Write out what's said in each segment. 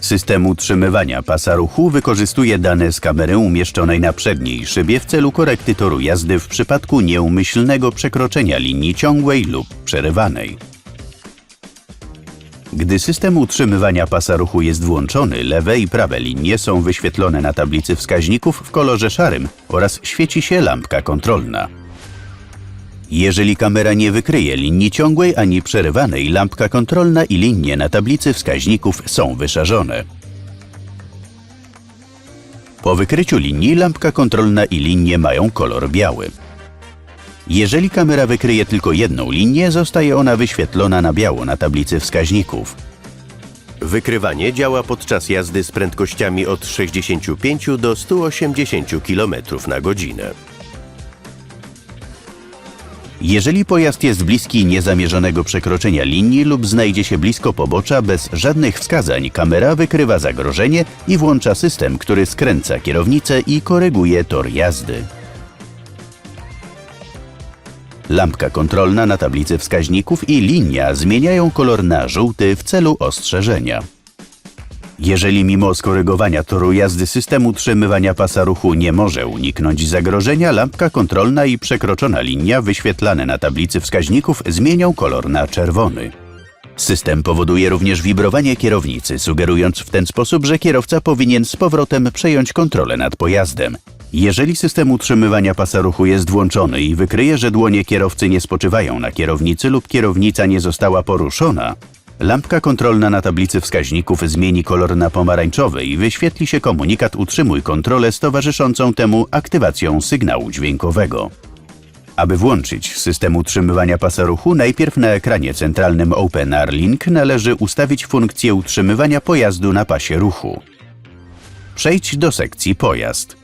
System utrzymywania pasa ruchu wykorzystuje dane z kamery umieszczonej na przedniej szybie w celu korekty toru jazdy w przypadku nieumyślnego przekroczenia linii ciągłej lub przerywanej. Gdy system utrzymywania pasa ruchu jest włączony, lewe i prawe linie są wyświetlone na tablicy wskaźników w kolorze szarym oraz świeci się lampka kontrolna. Jeżeli kamera nie wykryje linii ciągłej ani przerywanej, lampka kontrolna i linie na tablicy wskaźników są wyszarzone. Po wykryciu linii lampka kontrolna i linie mają kolor biały. Jeżeli kamera wykryje tylko jedną linię, zostaje ona wyświetlona na biało na tablicy wskaźników. Wykrywanie działa podczas jazdy z prędkościami od 65 do 180 km na godzinę. Jeżeli pojazd jest bliski niezamierzonego przekroczenia linii lub znajdzie się blisko pobocza bez żadnych wskazań, kamera wykrywa zagrożenie i włącza system, który skręca kierownicę i koryguje tor jazdy. Lampka kontrolna na tablicy wskaźników i linia zmieniają kolor na żółty w celu ostrzeżenia. Jeżeli mimo skorygowania toru jazdy system utrzymywania pasa ruchu nie może uniknąć zagrożenia, lampka kontrolna i przekroczona linia wyświetlane na tablicy wskaźników zmienią kolor na czerwony. System powoduje również wibrowanie kierownicy, sugerując w ten sposób, że kierowca powinien z powrotem przejąć kontrolę nad pojazdem. Jeżeli system utrzymywania pasa ruchu jest włączony i wykryje, że dłonie kierowcy nie spoczywają na kierownicy lub kierownica nie została poruszona, lampka kontrolna na tablicy wskaźników zmieni kolor na pomarańczowy i wyświetli się komunikat Utrzymuj kontrolę z towarzyszącą temu aktywacją sygnału dźwiękowego. Aby włączyć system utrzymywania pasa ruchu, najpierw na ekranie centralnym OpenR Link należy ustawić funkcję utrzymywania pojazdu na pasie ruchu. Przejdź do sekcji Pojazd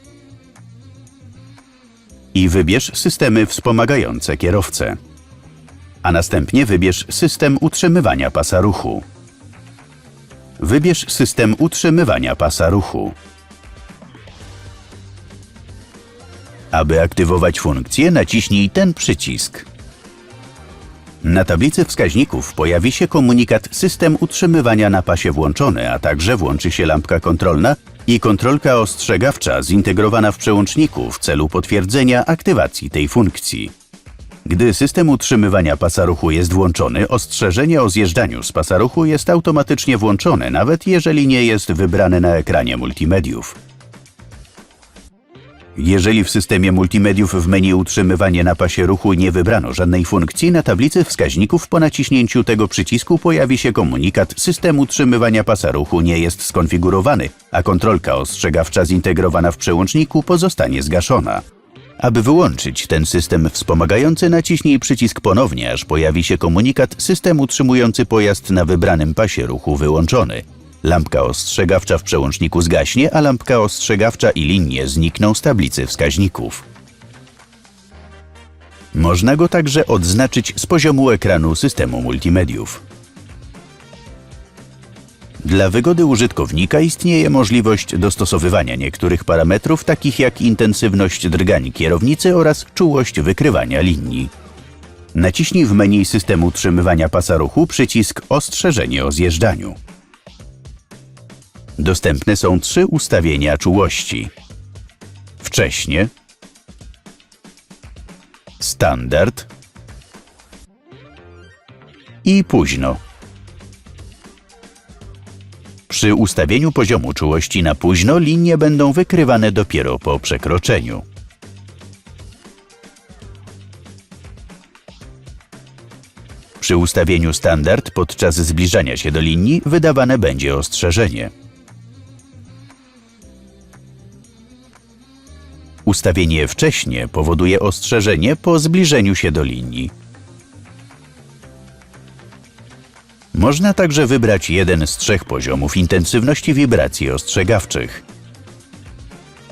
i wybierz systemy wspomagające kierowcę. A następnie wybierz system utrzymywania pasa ruchu. Wybierz system utrzymywania pasa ruchu. Aby aktywować funkcję, naciśnij ten przycisk. Na tablicy wskaźników pojawi się komunikat System utrzymywania na pasie włączony, a także włączy się lampka kontrolna i kontrolka ostrzegawcza zintegrowana w przełączniku w celu potwierdzenia aktywacji tej funkcji. Gdy system utrzymywania pasa ruchu jest włączony, ostrzeżenie o zjeżdżaniu z pasa ruchu jest automatycznie włączone, nawet jeżeli nie jest wybrane na ekranie multimediów. Jeżeli w systemie multimediów w menu utrzymywanie na pasie ruchu nie wybrano żadnej funkcji, na tablicy wskaźników po naciśnięciu tego przycisku pojawi się komunikat System utrzymywania pasa ruchu nie jest skonfigurowany, a kontrolka ostrzegawcza zintegrowana w przełączniku pozostanie zgaszona. Aby wyłączyć ten system wspomagający, naciśnij przycisk ponownie, aż pojawi się komunikat System utrzymujący pojazd na wybranym pasie ruchu wyłączony. Lampka ostrzegawcza w przełączniku zgaśnie, a lampka ostrzegawcza i linie znikną z tablicy wskaźników. Można go także odznaczyć z poziomu ekranu systemu multimediów. Dla wygody użytkownika istnieje możliwość dostosowywania niektórych parametrów, takich jak intensywność drgań kierownicy oraz czułość wykrywania linii. Naciśnij w menu systemu utrzymywania pasa ruchu przycisk Ostrzeżenie o zjeżdżaniu. Dostępne są trzy ustawienia czułości. Wcześnie, standard i późno. Przy ustawieniu poziomu czułości na późno linie będą wykrywane dopiero po przekroczeniu. Przy ustawieniu standard podczas zbliżania się do linii wydawane będzie ostrzeżenie. Ustawienie wcześnie powoduje ostrzeżenie po zbliżeniu się do linii. Można także wybrać jeden z trzech poziomów intensywności wibracji ostrzegawczych.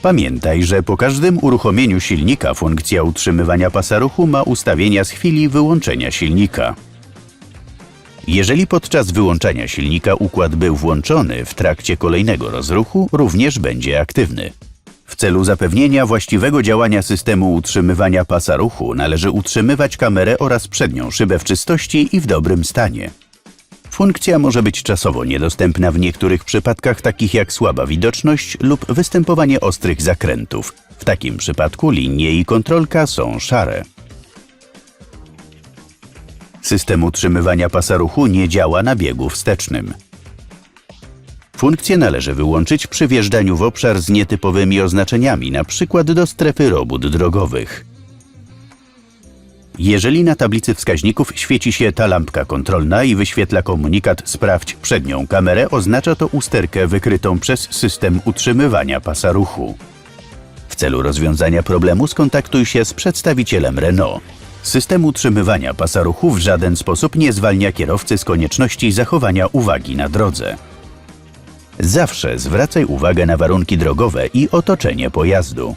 Pamiętaj, że po każdym uruchomieniu silnika funkcja utrzymywania pasa ruchu ma ustawienia z chwili wyłączenia silnika. Jeżeli podczas wyłączania silnika układ był włączony, w trakcie kolejnego rozruchu również będzie aktywny. W celu zapewnienia właściwego działania systemu utrzymywania pasa ruchu należy utrzymywać kamerę oraz przednią szybę w czystości i w dobrym stanie. Funkcja może być czasowo niedostępna w niektórych przypadkach, takich jak słaba widoczność lub występowanie ostrych zakrętów. W takim przypadku linie i kontrolka są szare. System utrzymywania pasa ruchu nie działa na biegu wstecznym. Funkcję należy wyłączyć przy wjeżdżaniu w obszar z nietypowymi oznaczeniami, np. do strefy robót drogowych. Jeżeli na tablicy wskaźników świeci się ta lampka kontrolna i wyświetla komunikat Sprawdź przednią kamerę, oznacza to usterkę wykrytą przez system utrzymywania pasa ruchu. W celu rozwiązania problemu skontaktuj się z przedstawicielem Renault. System utrzymywania pasa ruchu w żaden sposób nie zwalnia kierowcy z konieczności zachowania uwagi na drodze. Zawsze zwracaj uwagę na warunki drogowe i otoczenie pojazdu.